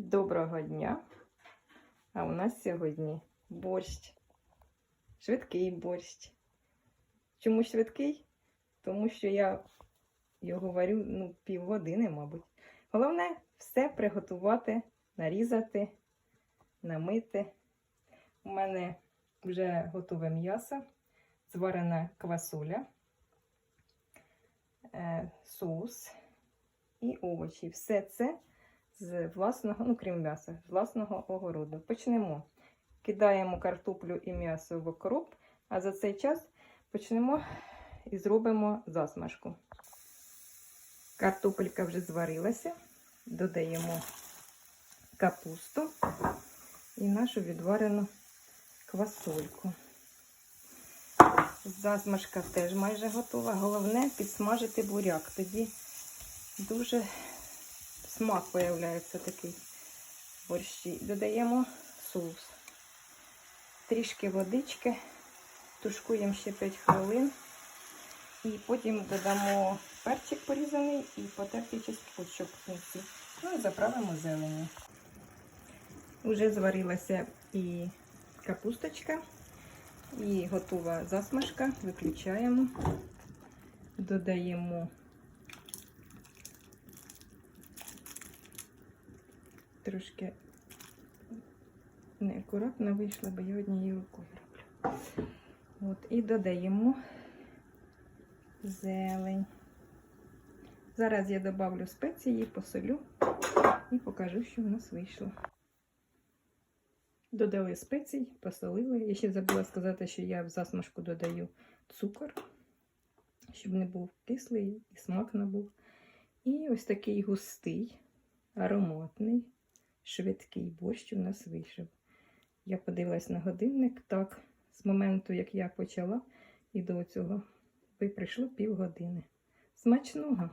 Доброго дня! А у нас сьогодні борщ. Швидкий борщ. Чому швидкий? Тому що я його варю ну, півгодини, мабуть. Головне все приготувати, нарізати, намити. У мене вже готове м'ясо, зварена квасоля, е, соус і овочі. Все це з власного, ну крім м'яса, з власного огороду. Почнемо. Кидаємо картоплю і м'ясо в окроп, а за цей час почнемо і зробимо засмажку. Картопелька вже зварилася, додаємо капусту і нашу відварену квасольку. Засмажка теж майже готова. Головне підсмажити буряк. Тоді дуже смак появляється такий борщі. Додаємо соус. Трішки водички, тушкуємо ще 5 хвилин. І потім додамо перчик порізаний і потертий часточок в кінці. Ну і заправимо зеленю. Уже зварилася і капусточка, і готова засмажка. Виключаємо, додаємо трошки неакуратно вийшла, бо я однією рукою роблю. От, і додаємо зелень. Зараз я добавлю спеції, посолю і покажу, що в нас вийшло. Додали спецій, посолили. Я ще забула сказати, що я в засмажку додаю цукор, щоб не був кислий і смак не був. І ось такий густий, ароматний, швидкий борщ у нас вийшов. Я подивилась на годинник, так, з моменту, як я почала, і до цього прийшло півгодини. Смачного!